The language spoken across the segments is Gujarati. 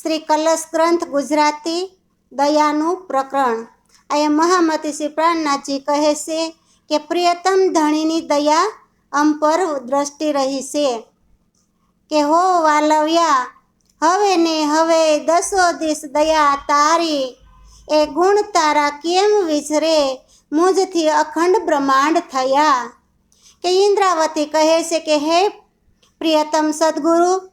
શ્રી કલશ ગ્રંથ ગુજરાતી દયાનું પ્રકરણ. અહીંયા મહામતી શ્રી પ્રાણનાથજી કહે છે કે, પ્રિયતમ ધણીની દયા અમ પર દ્રષ્ટિ રહી છે કે, હો વાલવ્યા, હવે ને હવે દસો દિશ દયા તારી. એ ગુણ તારા કેમ વિસરે? મુજથી અખંડ બ્રહ્માંડ થયા. કે ઇન્દ્રાવતી કહે છે કે, હે પ્રિયતમ સદગુરુ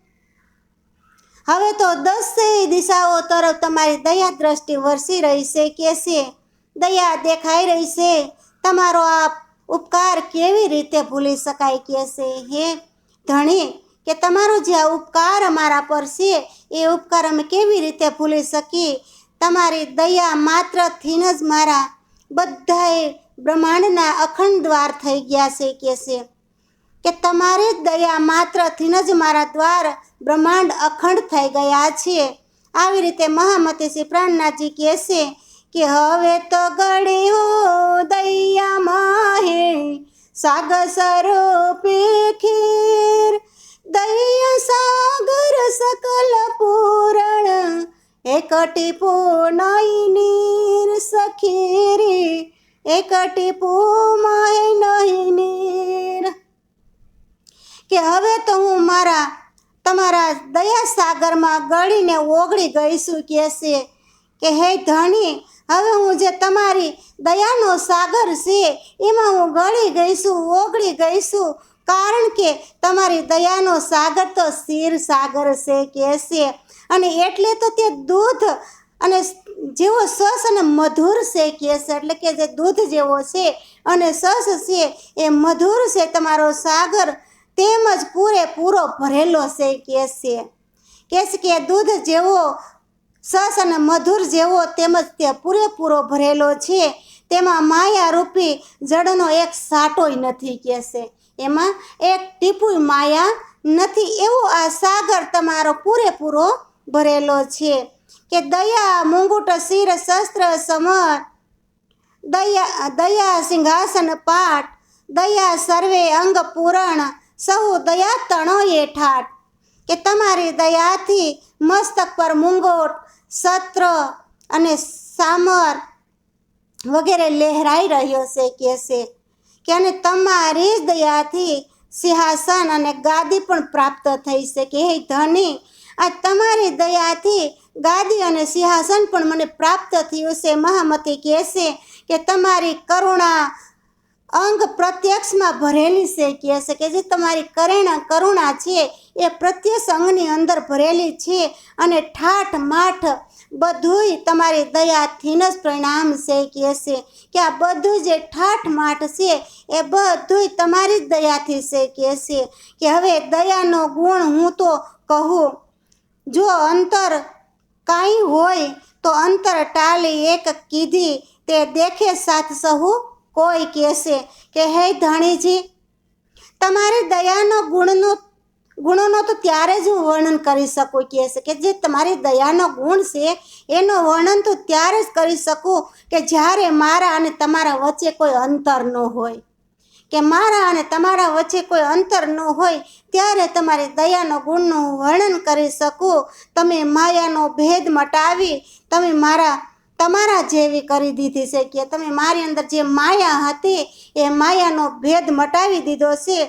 હવે તો દસેય દિશાઓ તરફ તમારી દયા દ્રષ્ટિ વરસી રહી છે કે છે? દયા દેખાઈ રહી છે? તમારો આ ઉપકાર કેવી રીતે ભૂલી શકાય કે છે? હે ધણી, કે તમારો જે આ ઉપકાર અમારા પર છે, એ ઉપકાર અમે કેવી રીતે ભૂલી શકીએ? તમારી દયા માત્રથી જ મારા બધાએ બ્રહ્માંડના અખંડ દ્વાર થઈ ગયા છે કે છે? કે તમારી દયા માત્રથી જ મારા દ્વાર બ્રહ્માંડ અખંડ થઈ ગયા છે. આવી રીતે મહામતી શ્રી પ્રાણનાથજી કહે છે કે હવે તો ગળી હો દયા માહે, સાગ સ્વરૂપે ખીર. દયા સાગર સકલ પૂરણ, એકટી પૂનઈ નીર સખીરી, એકટી પૂમાય નહીં નીર. કે હવે તો હું મારા, તમારા દયા સાગરમાં ગળીને ઓગળી ગઈ છું કે છે કે હે ધણી, હવે હું જે તમારી દયાનો સાગર છે, એમાં હું ગળી ગઈ છું, ઓગળી ગઈ છું. કારણ કે તમારી દયાનો સાગર તો શીર સાગર છે કે છે. અને એટલે તો તે દૂધ અને જેવો સસ અને મધુર છે કે છે, એટલે કે જે દૂધ જેવો છે અને સસ છે, એ મધુર છે તમારો સાગર. તેમજ પૂરેપૂરો ભરેલો છે, કેસ છે. કે કે દૂધ જેવો, સસ અને મધુર જેવો તેમજ તે પૂરેપૂરો ભરેલો છે. તેમાં માયા રૂપી જળનો એક સાટોય નથી કહેશે એમાં એક ટીપુય માયા નથી, એવો આ સાગર તમારો પૂરેપૂરો ભરેલો છે. કે દયા, મુંગુટ, શિર, શસ્ત્ર, સમર, દયા દયા સિંહાસન પાટ દયા સર્વે, અંગ પૂરણ સહુ દયા તણો એ કે તમારી દયાથી મસ્તક પર મુંગોટ, સત્ર અને સામર વગેરે લહેરાઈ રહ્યો છે કે છે કે અને તમારી જ દયાથી સિંહાસન અને ગાદી પણ પ્રાપ્ત થઈ શકે હે ધની, આ તમારી દયાથી ગાદી અને સિંહાસન પણ મને પ્રાપ્ત થયું છે, મહામતી કહેશે કે તમારી કરુણા અંગ પ્રત્યક્ષમાં ભરેલી છે, કહે છે કે જે તમારી કરેણા, કરુણા છે, એ પ્રત્યક્ષ અંગની અંદર ભરેલી છે અને ઠાઠ, માઠ બધુંય તમારી દયાથી જ પરિણામ છે, કહે છે કે આ બધું જે ઠાઠ, માઠ છે, એ બધુંય તમારી જ દયાથી છે, કહે છે કે હવે દયાનો ગુણ હું તો કહું, જો અંતર કાંઈ હોય તો અંતર ટાળી એક કીધી, તે દેખે સાથ સહુ કોઈ કહેશે કે, હે ધણીજી, તમારી દયાનો ગુણનો, ગુણોનો તો ત્યારે જ હું વર્ણન કરી શકું કહે છે કે, જે તમારી દયાનો ગુણ છે, એનો વર્ણન તો ત્યારે જ કરી શકું કે, જ્યારે મારા અને તમારા વચ્ચે કોઈ અંતર ન હોય. કે, મારા અને તમારા વચ્ચે કોઈ અંતર ન હોય, ત્યારે તમારી દયાનો ગુણનું વર્ણન કરી શકું. તમે માયાનો ભેદ મટાવી, તમે મારા તમારા જેવી કરી દીધી છે કે તમે મારી અંદર જે માયા હતી એ માયાનો ભેદ મટાવી દીધો છે.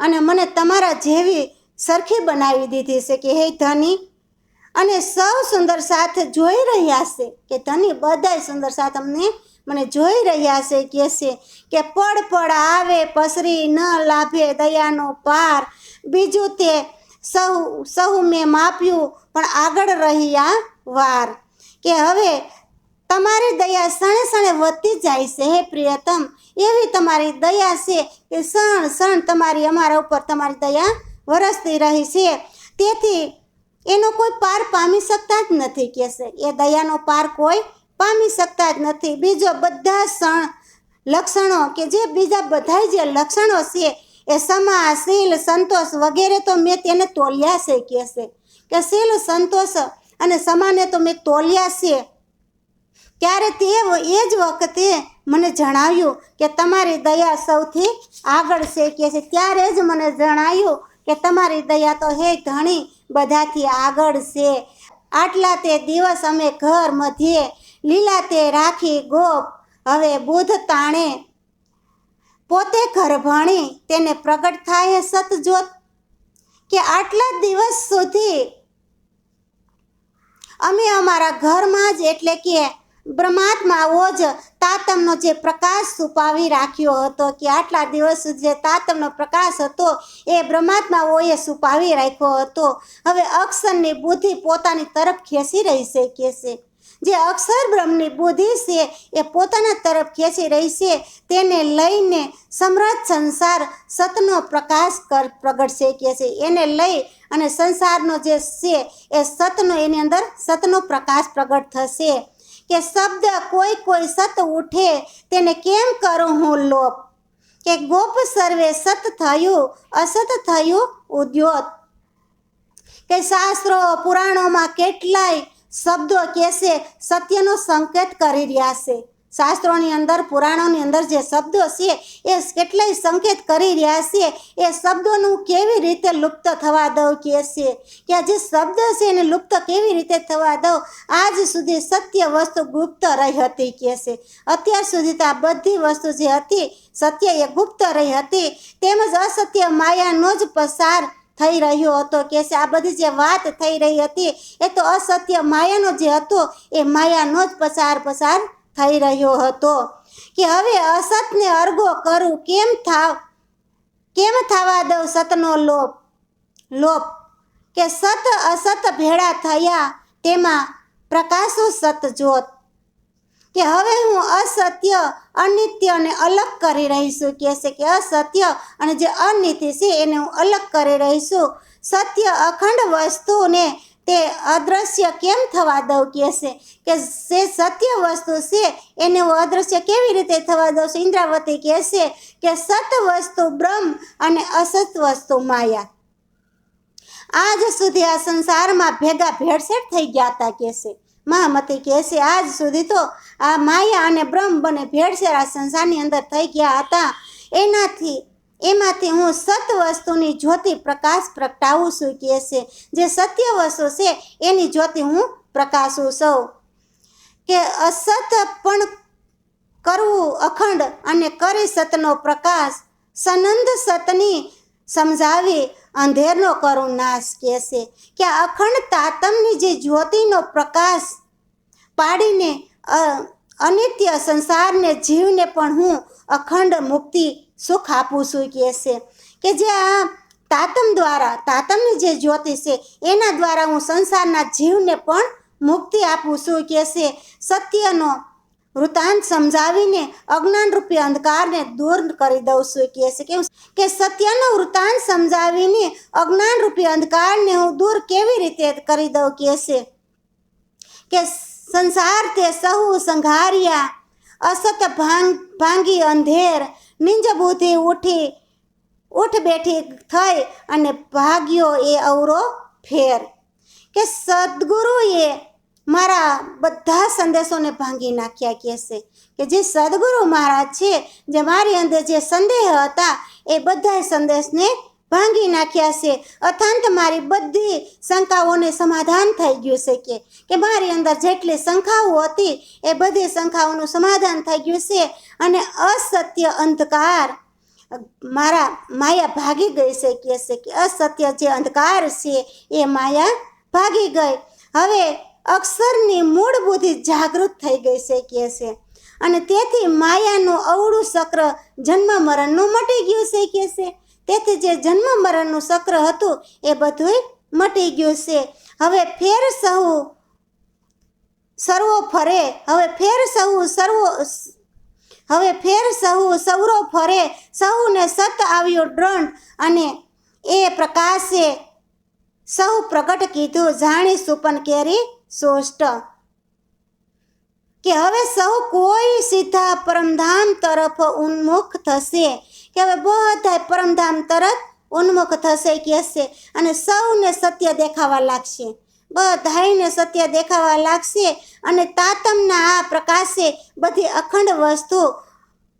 અને મને તમારા જેવી સરખી બનાવી દીધી છે કે હે ધની, અને સૌ સુંદર સાથ જોઈ રહ્યા છે કે ધની બધાય સુંદર સાથ અમને મને જોઈ રહ્યા છે કે છે કે પડ પડ આવે પસરી ન લાભે દયાનો પાર. બીજું તે સૌ સૌ મેં માપ્યું, પણ આગળ રહ્યા વાર. કે હવે તમારી દયા ક્ષણે ક્ષણે વધતી જાય છે, હે પ્રિયતમ. એવી તમારી દયા છે કે ક્ષણ ક્ષણ તમારી અમારા ઉપર તમારી દયા વરસતી રહી છે. તેથી એનો કોઈ પાર પામી શકતા જ નથી કહેશે એ દયાનો પાર કોઈ પામી શકતા જ નથી. બીજો બધા ક્ષણ લક્ષણો કે જે બીજા બધા જે લક્ષણો છે, એ સમા, શીલ, સંતોષ વગેરે તો મેં તેને તોલ્યા છે કહેશે કે શીલ, સંતોષ અને સમાને તો મેં તોલ્યા છે. ત્યારે તે એ જ વખતે મને જણાવ્યું કે તમારી દયા સૌથી આગળ છે કે છે. ત્યારે જ મને જણાયું કે તમારી દયા તો હે ધણી, બધાથી આગળ છે. આટલા તે દિવસ અમે ઘર મધ્યે લીલા તે રાખી ગોપ, હવે બુધ તાણે પોતે ઘર ભણી તેને પ્રગટ થાય સતજોત. કે આટલા દિવસ સુધી અમે અમારા ઘરમાં જ એટલે કે બ્રહ્માત્માઓ જ તાતમનો જે પ્રકાશ છુપાવી રાખ્યો હતો કે આટલા દિવસ જે તાતમનો પ્રકાશ હતો, એ બ્રહ્માત્માઓએ છુપાવી રાખ્યો હતો. હવે અક્ષરની બુદ્ધિ પોતાની તરફ ખેંચી રહી છે, કે છે? જે અક્ષર બ્રહ્મની બુદ્ધિ છે, એ પોતાના તરફ ખેંચી રહી છે, તેને લઈને સમૃદ્ધ સંસાર સતનો પ્રકાશ કર, પ્રગટશે, કે છે? એને લઈ અને સંસારનો જે છે એ સતનો એની અંદર સતનો પ્રકાશ પ્રગટ થશે. કે શબ્દ કોઈ કોઈ સત ઉઠે તેને કેમ કરું હું લોપ? કે ગોપ સર્વે સત થયું, અસત થયું ઉદ્યોત. કે શાસ્ત્રો પુરાણોમાં કેટલાય શબ્દો કહેશે, સત્યનો સંકેત કરી રહ્યા છે. શાસ્ત્રોની અંદર, પુરાણોની અંદર જે શબ્દો છે, એ કેટલાય સંકેત કરી રહ્યા છે. એ શબ્દોનું કેવી રીતે લુપ્ત થવા દઉં કે છે? કે જે શબ્દ છે એને લુપ્ત કેવી રીતે થવા દઉં? આજ સુધી સત્ય વસ્તુ ગુપ્ત રહી હતી કે છે? અત્યાર સુધી તો આ બધી વસ્તુ જે હતી, સત્ય એ ગુપ્ત રહી હતી. તેમજ અસત્ય માયાનો જ પસાર થઈ રહ્યો હતો કે છે? આ બધી જે વાત થઈ રહી હતી, એ તો અસત્ય માયાનો જે હતો, એ માયાનો જ પસાર પસાર થઈ રહ્યો હતો કે હવે અસતને અર્ગો કરું, કેમ થાવ કેમ થવા દઉં સતનો લોપ? લોપ કે સત અસત ભેળા થયા તેમાં પ્રકાશો સત જોત. કે હવે હું અસત્ય અનિત્યને અલગ કરી રહી છું. કે છે કે અસત્ય અને જે અનિત્ય છે એને હું અલગ કરી રહી છું. સત્ય અખંડ વસ્તુને તે અદ્રશ્ય કેમ થવા દઉં કહેશે કે જે સત્ય વસ્તુ છે એને હું અદ્રશ્ય કેવી રીતે થવા દઉં છું? ઇન્દ્રાવતી કહેશે કે સત વસ્તુ બ્રહ્મ અને અસત વસ્તુ માયા. આજ સુધી આ સંસારમાં ભેગા ભેળસેળ થઈ ગયા હતા કહેશે મહામતી કહેશે આજ સુધી તો આ માયા અને બ્રહ્મ બને ભેળસેળ આ સંસારની અંદર થઈ ગયા હતા. એનાથી એમાંથી હું સત વસ્તુની જ્યોતિ પ્રકાશ પ્રગટાવું છું કહે છે. જે સત્ય વસ્તુ છે, એની જ્યોતિ હું પ્રકાશું સૌ કે અસત પણ કરવું અખંડ અને કરી સતનો પ્રકાશ, સનંદ સતની સમજાવી અંધેરનો કરું નાશ કહે છે. કે અખંડ તાતમની જે જ્યોતિનો પ્રકાશ પાડીને અનિત્ય સંસારને જીવને પણ હું અખંડ મુક્તિ સુખ આપું છું કહે છે કે જે આ તાતમ દ્વારા, તાતમની જે જ્યોતિ છે, એના દ્વારા હું સંસારના જીવને પણ મુક્તિ આપું છું કહે છે. સત્યનો વૃતાંત સમજાવીને અજ્ઞાનરૂપી અંધકારને દૂર કરી દઉં છું કહે છે. કેમ કે સત્યનો વૃતાંત સમજાવીને અજ્ઞાનરૂપી અંધકારને હું દૂર કેવી રીતે કરી દઉં કહે છે? કે સંસાર તે સહુ સંઘારિયા, અસત ભાંગ, ભાંગી અંધેર નિંજ બુદ્ધિ ઉઠી, ઉઠ બેઠી થઈ અને ભાગ્યો એ અવરો ફેર. કે સદગુરુએ મારા બધા સંદેશોને ભાંગી નાખ્યા કહેશે કે જે સદગુરુ મહારાજ છે, જે મારી અંદર જે સંદેહ હતા, એ બધા સંદેશને ભાંગી નાખ્યા છે. અથાંત મારી બધી શંકાઓને સમાધાન થઈ ગયું છે કે કે મારી અંદર જેટલી શંકાઓ હતી, એ બધી શંકાઓનું સમાધાન થઈ ગયું છે અને અસત્ય અંધકાર મારા માયા ભાગી ગઈ છે કે છે કે અસત્ય જે અંધકાર છે, એ માયા ભાગી ગઈ. હવે અક્ષરની મૂળ બુદ્ધિ જાગૃત થઈ ગઈ છે કે છે. અને તેથી માયાનું અવળું ચક્ર જન્મ મરણનું મટી ગયું છે કે છે. તેથી જે જન્મ મરણનું ચક્ર હતું એ બધું મટી ગયું છે. હવે ફેર સહુ સર્વો ફરે, હવે ફેર સહુ સર્વો હવે ફેર સહુ સૌરો ફરે, સહુને સત આવ્યો દ્રંડ અને એ પ્રકાશે સૌ પ્રગટ કીધું જાણી સુપન કેરી સોષ્ટ. કે હવે સૌ કોઈ સીધા પરમધામ તરફ ઉન્મુખ થશે. કે હવે બધા પરમધામ તરત ઉન્મુખ થશે કહેશે અને સૌને સત્ય દેખાવા લાગશે. બધાને સત્ય દેખાવા લાગશે અને તાતમના આ પ્રકાશે બધી અખંડ વસ્તુ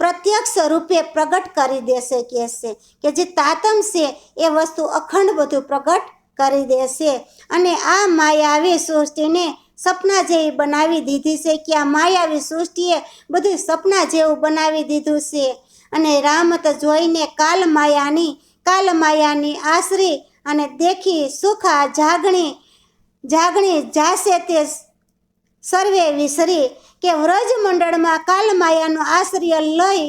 પ્રત્યક્ષ રૂપે પ્રગટ કરી દેશે કહેશે કે જે તાતમ છે એ વસ્તુ અખંડ બધું પ્રગટ કરી દેશે. અને આ માયાવી સૃષ્ટિને સપના જેવી બનાવી દીધી છે કે આ માયાવી સૃષ્ટિએ બધું સપના જેવું બનાવી દીધું છે. અને રામત જોઈને કાલ માયાની કાલ માયાની આશરી અને દેખી સુખા જાગણી જાગણી જાશે તે સર્વે વિસરી કે વ્રજ મંડળમાં કાલમાયાનો આશ્રય લઈ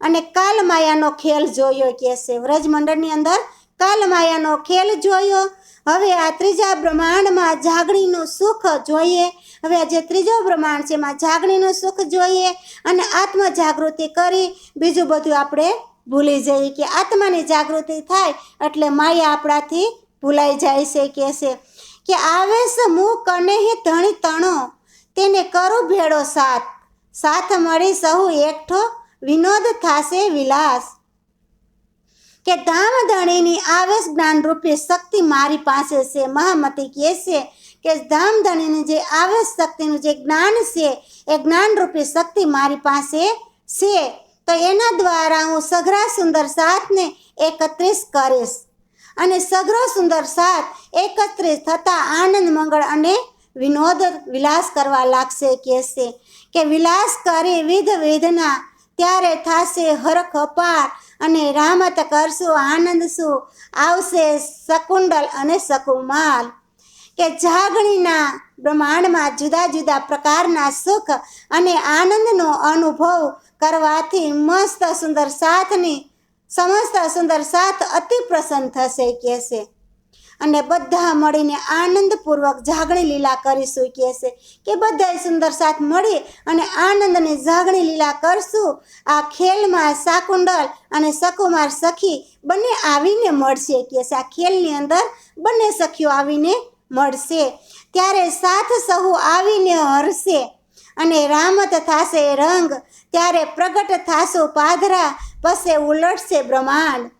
અને કાલમાયાનો ખેલ જોયો કે છે વ્રજ મંડળની અંદર કાલમાયાનો ખેલ જોયો હવે આ ત્રીજા બ્રહ્માંડમાં જાગણીનું સુખ જોઈએ. હવે આ જે ત્રીજો બ્રહ્માંડ છે એમાં જાગણીનું સુખ જોઈએ અને આત્મ જાગૃતિ કરી. બીજું બધું આપણે ભૂલી જઈએ કે આત્માની જાગૃતિ થાય એટલે માયા આપણાથી ભૂલાઈ જાય છે કે છે કે આવેશ મુખ અને ધણી તણો? તેને કરું ભેળો સાથ. સાથ મળી સહુ એકઠો. વિનોદ થાશે વિલાસ. કે ધામધણીની આવેશ જ્ઞાન રૂપી શક્તિ મારી પાસે છે. મહામતી કહે છે કે ધામધણીની જે આવેશ શક્તિનું જે જ્ઞાન છે, એ જ્ઞાન રૂપી શક્તિ મારી પાસે છે. તો એના દ્વારા હું સઘરા સુંદર સાથને એકત્રિત કરીશ. અને સઘરો સુંદર સાથ એકત્રિત થતા આનંદ, મંગળ અને વિનોદ વિલાસ કરવા લાગશે કહેશે કે વિલાસ કરી વિધ વિધના ત્યારે થશે હરખ અપાર અને રામત કરશું આનંદ શું આવશે શકુંડલ અને શકુમાલ. કે જાગણીના બ્રહ્માંડમાં જુદા જુદા પ્રકારના સુખ અને આનંદનો અનુભવ કરવાથી મસ્ત સુંદર સાથની સમસ્ત સુંદર સાથ અતિ પ્રસન્ન થશે, કહેશે. અને બધા મળીને આનંદપૂર્વક જાગણી લીલા કરીશું કહેશે કે બધાએ સુંદર સાથ મળી અને આનંદની જાગણી લીલા કરશું. આ ખેલમાં સાકુંડલ અને સકુમાર સખી બંને આવીને મળશે કહેશે આ ખેલની અંદર બંને સખીઓ આવીને મળશે. ત્યારે સાથ સહુ આવીને હરશે અને રામત થાશે રંગ. ત્યારે પ્રગટ થાશો પાધરા પસે ઉલટશે બ્રહ્માંડ.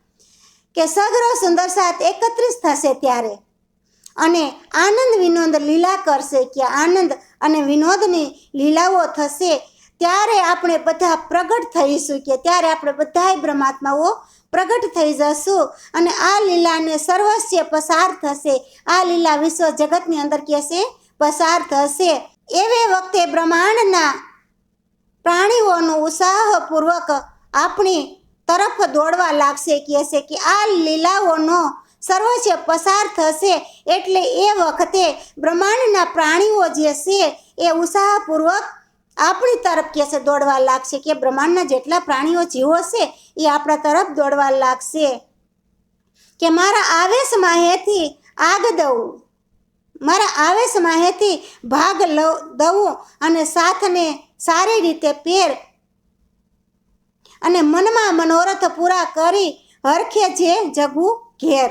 કે સગરો સુંદર સાથ એકત્રિત થશે ત્યારે. અને આનંદ વિનોદ લીલા કરશે કે આનંદ અને વિનોદની લીલાઓ થશે ત્યારે આપણે બધા પ્રગટ થઈશું કે ત્યારે આપણે બધાય બ્રહ્માત્માઓ પ્રગટ થઈ જશું. અને આ લીલાને સર્વસ્ય પસાર થશે. આ લીલા વિશ્વ જગતની અંદર કહેશે, પસાર થશે. એવે વખતે બ્રહ્માંડના પ્રાણીઓનું ઉત્સાહપૂર્વક આપણી તરફ દોડવા લાગશે, કહે છે કે આ લીલાઓનો સર્વસ્વ પસાર થશે એટલે એ વખતે બ્રહ્માંડના પ્રાણીઓ જે છે એ ઉત્સાહપૂર્વક આપણી તરફ, કહે છે, દોડવા લાગશે, કે બ્રહ્માંડના જેટલા પ્રાણીઓ જીવો છે એ આપણા તરફ દોડવા લાગશે. કે મારા આવેશમાં હેથી આગ દઉં, મારા આવેશમાં હેથી ભાગ લઉં, દઉં અને સાથને સારી રીતે પેર અને મનમાં મનોરથ પૂરા કરી હરખે જે જગવું ઘેર.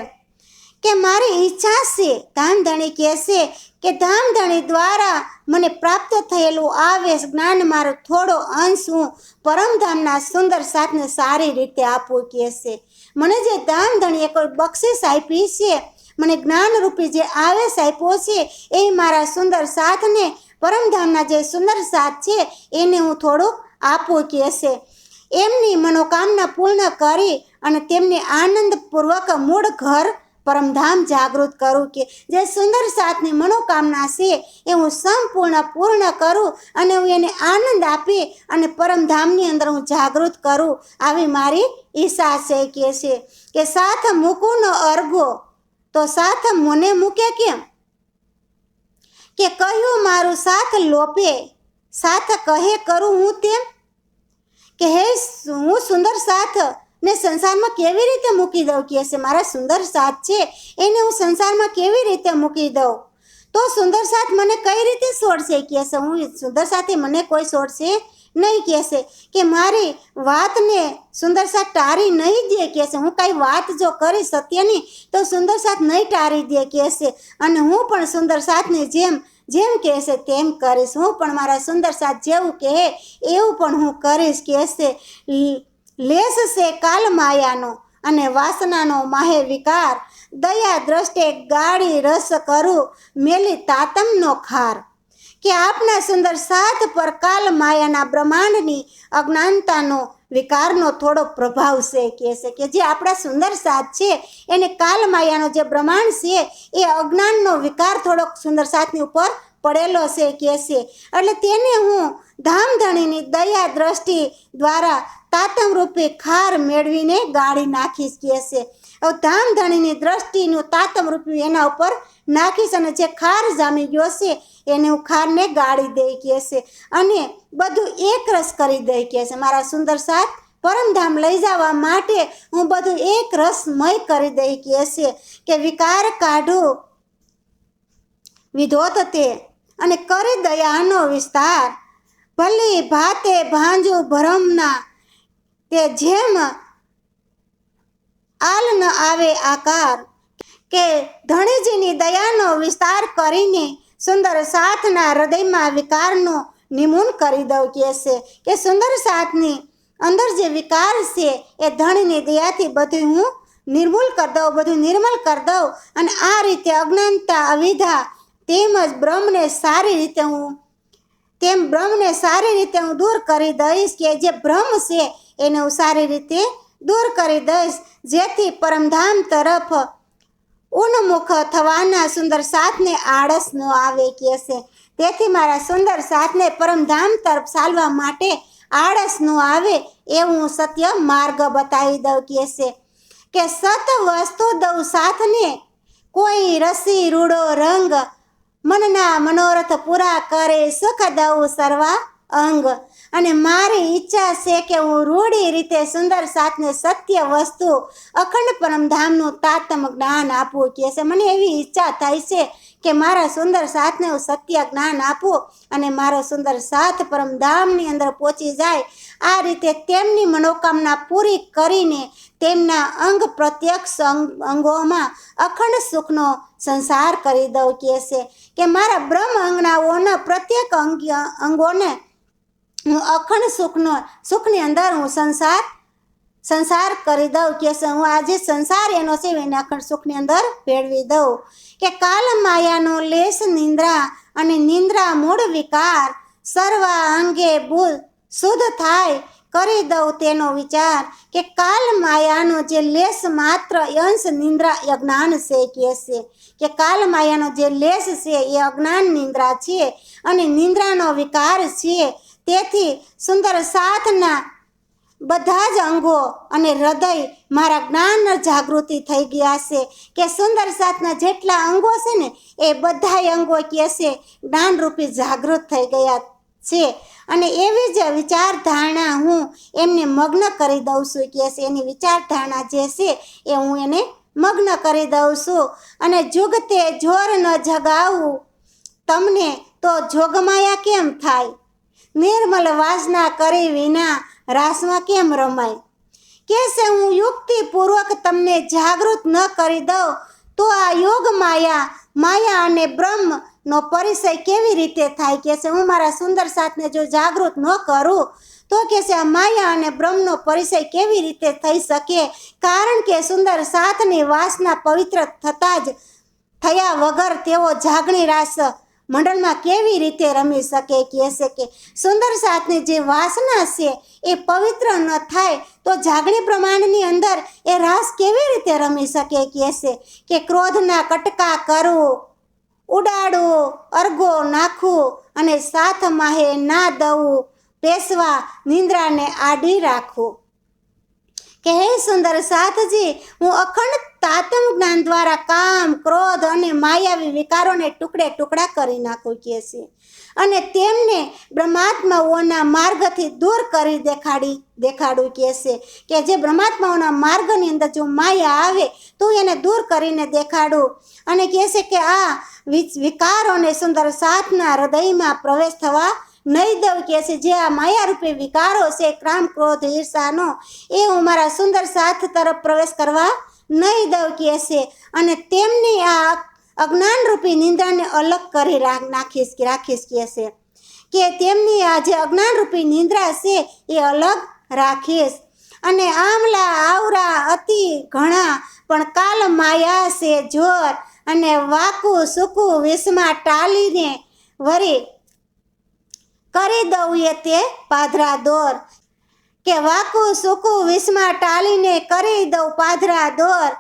કે મારી ઈચ્છા છે, ધામધણી કહેશે કે ધામધણી દ્વારા મને પ્રાપ્ત થયેલું આવેશ જ્ઞાન મારો થોડો અંશ હું પરમધામના સુંદર સાથને સારી રીતે આપવું કહેશે. મને જે ધામધણીએ કોઈ બક્ષિસ આપી છે, મને જ્ઞાનરૂપી જે આવેશ આપ્યો છે, એ મારા સુંદર સાથને પરમધામના જે સુંદર સાથ છે, એને હું થોડુંક આપવું કહેશે. એમની મનોકામના પૂર્ણ કરી અને તેમને આનંદપૂર્વક મૂળ ઘર પરમધામ જાગૃત કરું કે જે સુંદર સાથની મનોકામના છે એ હું સંપૂર્ણ પૂર્ણ કરું અને હું એને આનંદ આપી અને પરમધામની અંદર હું જાગૃત કરું. આવી મારી ઈચ્છા છે કે છે કે સાથ મૂકું ન અર્ગો તો સાથ મને મૂકે કેમ? કે કહ્યું મારું સાથ લોપે, સાથ કહે કરું હું તેમ? કે હે, હું સુંદર સાથ ને સંસારમાં કેવી રીતે મૂકી દઉં? કે છે, મારા સુંદર સાથ છે, એને હું સંસારમાં કેવી રીતે મૂકી દઉં? તો સુંદર સાથ મને કઈ રીતે છોડશે? કે છે, હું સુંદર સાથે મને કોઈ છોડશે નહીં કહેશે. કે મારી વાતને સુંદર સાથ ટારી નહીં દે કહેશે. હું કાંઈ વાત જો કરીશ સત્યની, તો સુંદર સાથ નહીં ટારી દે કહેશે. અને હું પણ સુંદર સાથની જેમ જેમ કહેશે તેમ કરીશ. હું પણ મારા સુંદર સાથ જેવું કહે, એવું પણ હું કરીશ કહેશે. છે કાલ માયાનો અને વાસનાનો માહે વિકાર. દયા દ્રષ્ટે ગાળી રસ કરું, મેલી તાતમનો ખાર. કે આપના સુંદર સાથ પર કાલ માયાના બ્રહ્માંડની અજ્ઞાનતાનો વિકારનો થોડો પ્રભાવ છે, કહે છે કે જે આપણા સુંદર સાથ છે, એને કાલ માયાનો જે બ્રહ્માંડ છે, એ અજ્ઞાનનો વિકાર થોડોક સુંદર સાથની ઉપર પડેલો છે, કહે છે. એટલે તેને હું ધામધણીની દયા દ્રષ્ટિ દ્વારા તાતમ રૂપે ખાર મેળવીને ગાળી નાખીશ, કહે છે. ધામધણીની દ્રષ્ટિનું તાતમ રૂપિયું એના ઉપર નાખીશ અને જે ખાર જામી ગયો છે એને હું ખારને ગાળી દઈ કહે છે. અને બધું એક રસ કરી દઈ કહે છે. મારા સુંદર સાથ, પરમધામ લઈ જવા માટે હું બધું એક રસમય કરી દઈ કહે છે કે વિકાર કાઢો. વિધોત તે અને કરી દયાનો વિસ્તાર. ભલી ભાતે ભાંજો ભરમના, તે જેમ આલ ન આવે આકાર. કે ધણીજીની દયાનો વિસ્તાર કરીને સુંદર સાથના હૃદયમાં વિકારનો નિમૂન કરી દઉં કે છે કે સુંદર સાથની અંદર જે વિકાર છે એ ધણીની દયાથી બધું હું નિર્મૂલ કરી દઉં, બધું નિર્મલ કરી દઉં અને આ રીતે અજ્ઞાનતા, અવિધા તેમજ બ્રહ્મને સારી રીતે હું તેમ બ્રહ્મને સારી રીતે હું દૂર કરી દઈશ કે જે બ્રહ્મ છે એને હું સારી રીતે દૂર કરી દઈશ, જેથી પરમધામ તરફ ઉન્મુખ થવાના સુંદર સાથને આળસ ન આવે કહેશે તેથી મારા સુંદર સાથને પરમધામ તરફ ચાલવા માટે આળસ ન આવે એવું સત્ય માર્ગ બતાવી દઉં કહેશે કે સત વસ્તુ દઉં સાથને કોઈ રસી, રૂડો, રંગ, મનના મનોરથ પૂરા કરે, સુખ દઉં સર્વા અંગ. અને મારી ઈચ્છા છે કે હું રૂઢી રીતે સુંદર સાથને સત્ય વસ્તુ અખંડ પરમધામનું તાતમ જ્ઞાન આપવું કહે છે. મને એવી ઈચ્છા થાય છે કે મારા સુંદર સાથને હું સત્ય જ્ઞાન આપું અને મારો સુંદર સાથ પરમધામની અંદર પહોંચી જાય. આ રીતે તેમની મનોકામના પૂરી કરીને તેમના અંગ પ્રત્યક્ષ અંગ- અંગોમાં અખંડ સુખનો સંસાર કરી દઉં કહે છે. કે મારા બ્રહ્મ અંગનાઓના પ્રત્યેક અંગ, અંગોને હું અખંડ સુખનો, સુખની અંદર હું સંસાર સંસાર કરી દઉં કે હું આજે સંસાર એનો છે એને અખંડ સુખની અંદર ભેળવી દઉં. કે કાલ માયાનો લેશ નિંદ્રા અને નિંદ્રા મૂળ વિકાર સર્વ અંગે ભૂલ શુદ્ધ થાય કરી દઉં તેનો વિચાર. કે કાલ માયાનો જે લેશ માત્ર અંશ નિંદ્રા અજ્ઞાન છે કે કે કાલ માયાનો જે લેશ છે એ અજ્ઞાન નિંદ્રા છે અને નિંદ્રાનો વિકાર છે તેથી સુંદર સાથના બધા જ અંગો અને હૃદય મારા જ્ઞાન જાગૃતિ થઈ ગયા છે કે સુંદર સાથના જેટલા અંગો છે ને, એ બધાય અંગો કહે છે, જ્ઞાનરૂપી જાગૃત થઈ ગયા છે. અને એવી જ વિચારધારણા હું એમને મગ્ન કરી દઉં છું કે છે. એની વિચારધારણા જે છે, એ હું એને મગ્ન કરી દઉં છું. અને જુગતે જોર ન જગાવું. તમને તો જોગમાયા કેમ થાય? નિર્મલ વાસના કરી વિના રાસમાં કેમ રમાય? કે છે હું યુક્તિપૂર્વક તમને જાગૃત ન કરી દઉં, તો આ યોગ માયા માયા અને બ્રહ્મ નો પરિચય કેવી રીતે થાય? કે છે હું મારા સુંદર સાથને જો જાગૃત ન કરું, તો કે છે આ માયા અને બ્રહ્મનો પરિચય કેવી રીતે થઈ શકે? કારણ કે સુંદર સાથની વાસના પવિત્ર થતાં જ થયા વગર તેઓ જાગણી રાસ મંડળમાં કેવી રીતે રમી શકે, કહે છે કે સુંદર સાથની જે વાસના છે એ પવિત્ર ન થાય, તો જાગણી પ્રમાણની અંદર એ રાસ કેવી રીતે રમી શકે, કહે છે કે ક્રોધના કટકા કરવું ઉડાડવું અર્ગો નાખવું અને સાથ માહે ના દવું પેશવા નિંદ્રાને આડી રાખવું કે હે સુંદર સાથજી હું અખંડ તાતમ જ્ઞાન દ્વારા કામ, ક્રોધ અને માયાવી વિકારોને ટુકડે ટુકડા કરી નાખો કહે છે. અને તેમને બ્રહ્માત્માઓના માર્ગથી દૂર કરી દેખાડી, દેખાડું કહે છે કે જે બ્રહ્માત્માઓના માર્ગની અંદર જો માયા આવે, તો એને દૂર કરીને દેખાડું. અને કહે છે કે આ વિકારોને સુંદર સાથના હૃદયમાં પ્રવેશ થવા નહીં દઉં કે છે. જે આ માયારૂપી વિકારો છે ક્રામ ક્રોધ, ઈર્ષાનો, એ હું મારા સુંદર સાથ તરફ પ્રવેશ કરવા નહીં દઉં કે છે અને તેમની આ અજ્ઞાનરૂપી નિંદ્રાને અલગ કરી નાખીશ કે રાખીશ કે છે કે તેમની આ જે અજ્ઞાનરૂપી નિંદ્રા છે એ અલગ રાખીશ. અને આમલા આવરા અતિ ઘણા, પણ કાલ માયા છે જોર. અને વાકુ સુકુ વિષમાં ટાલીને વરી કરી દઉં એ તે પાધરા દોર. કે વાકું સૂકું વિસ્મા ટાળીને કરી દઉં પાધરા દોર.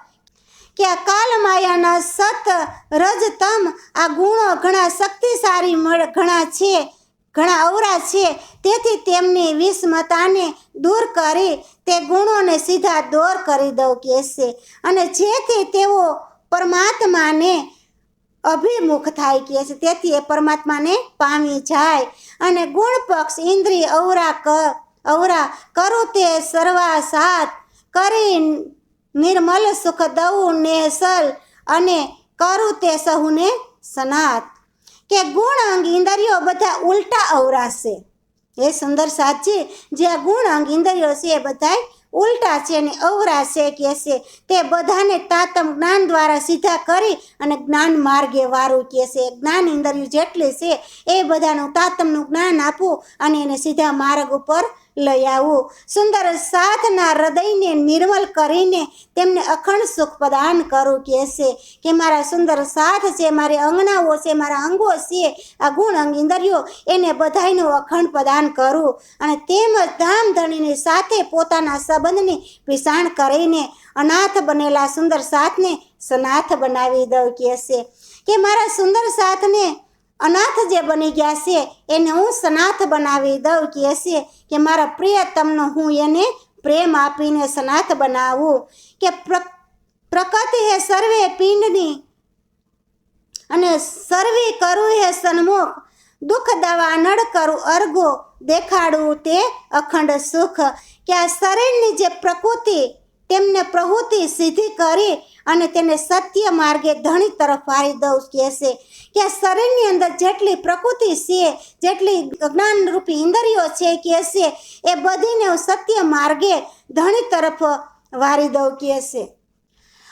કે કાલ માયાના સત રજતમ આ ગુણો ઘણા શક્તિશાળી ઘણા છે, ઘણા અવરા છે. તેથી તેમની વિસ્મતાને દૂર કરી તે ગુણોને સીધા દોર કરી દઉં કહેશે. અને જેથી તેઓ પરમાત્માને અભિમુખ થાય કહે છે તેથી એ પરમાત્માને પામી જાય. અને ગુણ પક્ષ ઇન્દ્રિય અવરા ક અવરા કરું તે સર્વા સાત કરી નિર્મલ સુખ દઉં નેસલ અને કરું તે સહુને સનાત. કે ગુણ અંગ ઇન્દ્રિયો બધા ઉલટા અવરાશે એ સુંદર સાચી જે આ ગુણ અંગ ઇન્દ્રિયો છે એ બધાય ઉલટા છે અને અવરા છે કે તે બધાને તાતમ જ્ઞાન દ્વારા સીધા કરી અને જ્ઞાન માર્ગે વાળું કે છે. જ્ઞાન ઇન્દ્રિયું જેટલી છે એ બધાનું તાતમનું જ્ઞાન આપવું અને એને સીધા માર્ગ ઉપર લઈ આવવું સુંદર સાથના હૃદયને નિર્મલ કરીને તેમને અખંડ સુખ પ્રદાન કરું કહેશે કે મારા સુંદર સાથ છે, મારી અંગનાઓ છે, મારા અંગો છે, આ ગુણ અંગ ઇન્દ્રિયો એને બધાયનું અખંડ પ્રદાન કરું અને તેમજ ધામધણીની સાથે પોતાના સંબંધની વિસાણ કરીને અનાથ બનેલા સુંદર સાથને સનાથ બનાવી દઉં કહેશે કે મારા સુંદર સાથને અનાથ જે બની ગયા છે, એને હું સનાથ બનાવી દઉં કે છે કે મારા પ્રિયતમનો હું એને પ્રેમ આપીને સનાથ બનાવું. કે પ્ર- પ્રકૃતિ હે સર્વે પિંડની અને સર્વે કરું હે સન્મુખ. દુઃખ દવા નડ કરું અર્ગો દેખાડવું તે અખંડ સુખ. કે આ શરીરની જે પ્રકૃતિ, તેમને પ્રહૃતિ સીધી કરી અને તેને સત્ય માર્ગે ધણી તરફ વાળી દઉં કહેશે કે શરીરની અંદર જેટલી પ્રકૃતિ છે, જેટલી જ્ઞાનરૂપી ઇન્દ્રિયો છે કહેશે, એ બધીને હું સત્ય માર્ગે ધણી તરફ વારી દઉં કહેશે.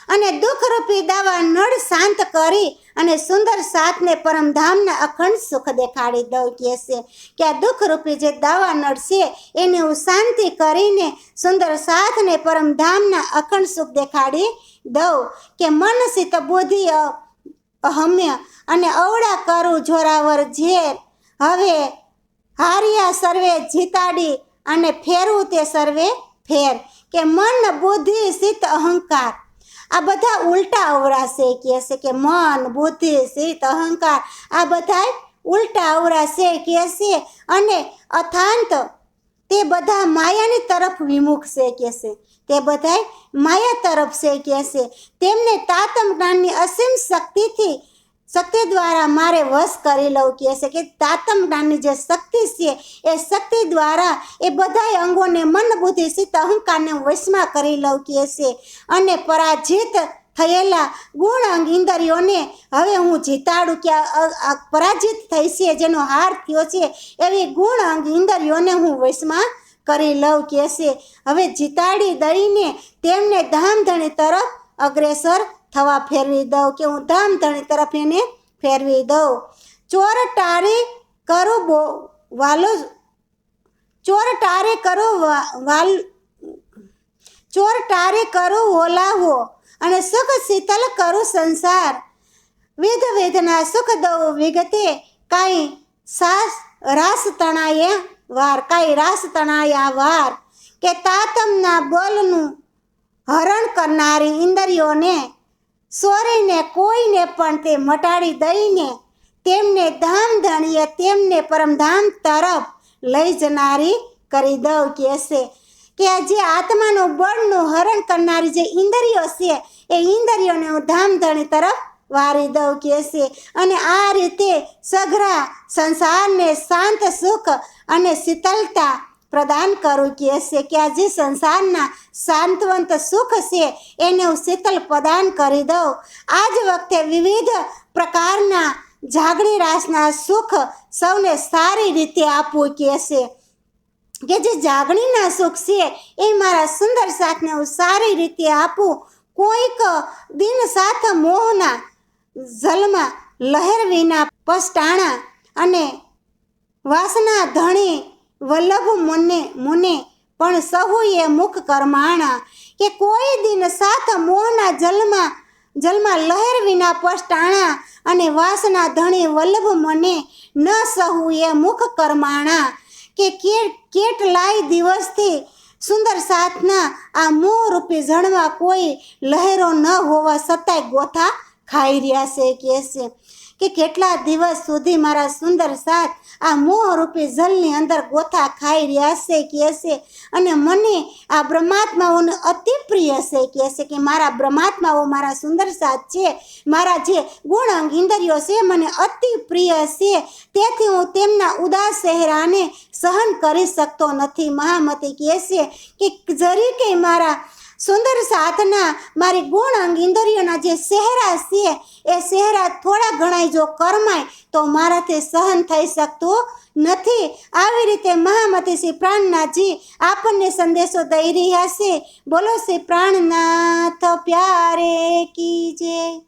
અને દુઃખરૂપી દાવા નળ શાંત કરી અને સુંદર સાથને પરમધામના અખંડ સુખ દેખાડી દઉં કહેશે કે આ દુઃખરૂપી જે દાવા નળ છે, એને હું શાંતિ કરીને સુંદર સાથને પરમધામના અખંડ સુખ દેખાડી દઉં કે મન સિત બુદ્ધિ અહમ્ય અને અવળા કરું જોરાવર ઝેર. હવે હાર્યા સર્વે જીતાડી અને ફેરવું તે સર્વે ફેર. કે મન બુદ્ધિ સિત અહંકાર. આ બધા ઉલટા અવરાશે કહે છે કે મન બુદ્ધિ સિત અહંકાર. આ બધા ઉલટા અવરાશે કહે છે અને અથાંત તે બધા માયાની તરફ વિમુખ છે કહેશે તે બધા માયા તરફ છે કહેશે તેમને તાતમ જ્ઞાનની અસીમ શક્તિથી, શક્તિ દ્વારા મારે વશ કરી લઉં કહે છે કે તાતમ જ્ઞાનની જે શક્તિ છે, એ શક્તિ દ્વારા એ બધા અંગોને મન બુદ્ધિ સિત અહંકારને વશમાં કરી લઉં કહેશે અને પરાજિત થયેલા ગુણ અંગ ઇન્દ્રિયોને હવે હું જીતાડું કે પરાજિત થઈ છે, જેનો હાર થયો છે, એવી ગુણ અંગ ઇન્દ્રિયોને હું વશમાં કરી લઉં કે છે. હવે જીતાડી દઈને તેમને ધામધણી તરફ અગ્રેસર થવા ફેરવી દઉં કે હું ધામધણી તરફ એને ફેરવી દઉં. ચોર ટારી કરું બો, વાલો ચોર ટારે કરો વાલ, ચોર ટારે કરું ઓલાવો અને સુખ શીતલ કરું સંસાર. વેદ વેદના સુખ દઉં વિગતે કાંઈ સાસ રાસ તણાયા વાર, કાંઈ રાસ તણાયા વાર. કે તાતમના બોલનું હરણ કરનારી ઇન્દ્રિયોને સોરીને કોઈને પણ તે મટાડી દઈને તેમને ધામ ધણીએ તેમને પરમધામ તરફ લઈ જનારી કરી દઉં કહેશે. કે જે આત્માનું બળનું હરણ કરનારી જે ઇન્દ્રિયો છે, એ ઇન્દ્રિયોને હું ધામધણી તરફ વારી દઉં કહેશે અને આ રીતે સઘરા સંસારને શાંત, સુખ અને શીતલતા પ્રદાન કરું કહેશે કે આ જે સંસારના શાંતવંત સુખ છે, એને હું શીતલ પ્રદાન કરી દઉં. આ જ વખતે વિવિધ પ્રકારના જાગણી રાસના સુખ સૌને સારી રીતે આપવું કહેશે કે જે જાગણીના સુખ છે, એ મારા સુંદર સાથને હું સારી રીતે આપું. કોઈક દિન સાથ મોહના જલમાં લહેર વિના પસ્તાણા અને વાસના ધણી વલ્લભ મુને મુને પણ સહુએ મુખ કરમાણા. કે કોઈ દિન સાથ મોહના જલમાં જલમાં લહેર વિના પસ્તાણા અને વાસના ધણી વલ્લભ મને ન સહુએ મુખ કરમાણા. કે કેટલાય દિવસથી સુંદર સાથના આ મોહ રૂપી જણવા કોઈ લહેરો ન હોવા છતાંય ગોથા ખાઈ રહ્યા છે કે છે. કે કેટલા દિવસ સુધી મારા સુંદર સાથ આ મોહરૂપી જલની અંદર ગોથા ખાઈ રહ્યા છે કે છે? અને મને આ બ્રહ્માત્માઓને અતિ પ્રિય છે કે છે કે મારા બ્રહ્માત્માઓ મારા સુંદર સાથ છે, મારા જે ગુણ અંગ ઇન્દ્રિયો છે મને અતિ પ્રિય છે. તેથી હું તેમના ઉદાસ ચહેરાને સહન કરી શકતો નથી. મહામતી કહે છે કે જરી કે મારા સુંદર સાધના મારી ગુણ અંગ ઇન્દ્રિયોના જે ચહેરા છે એ ચહેરા થોડા ઘણાય જો કરમાય, તો મારાથી સહન થઈ શકતું નથી. આવી રીતે મહામતી શ્રી પ્રાણનાથજી આપણને સંદેશો દઈ રહ્યા છે. બોલો શ્રી પ્રાણનાથ, પ્યારે કી જય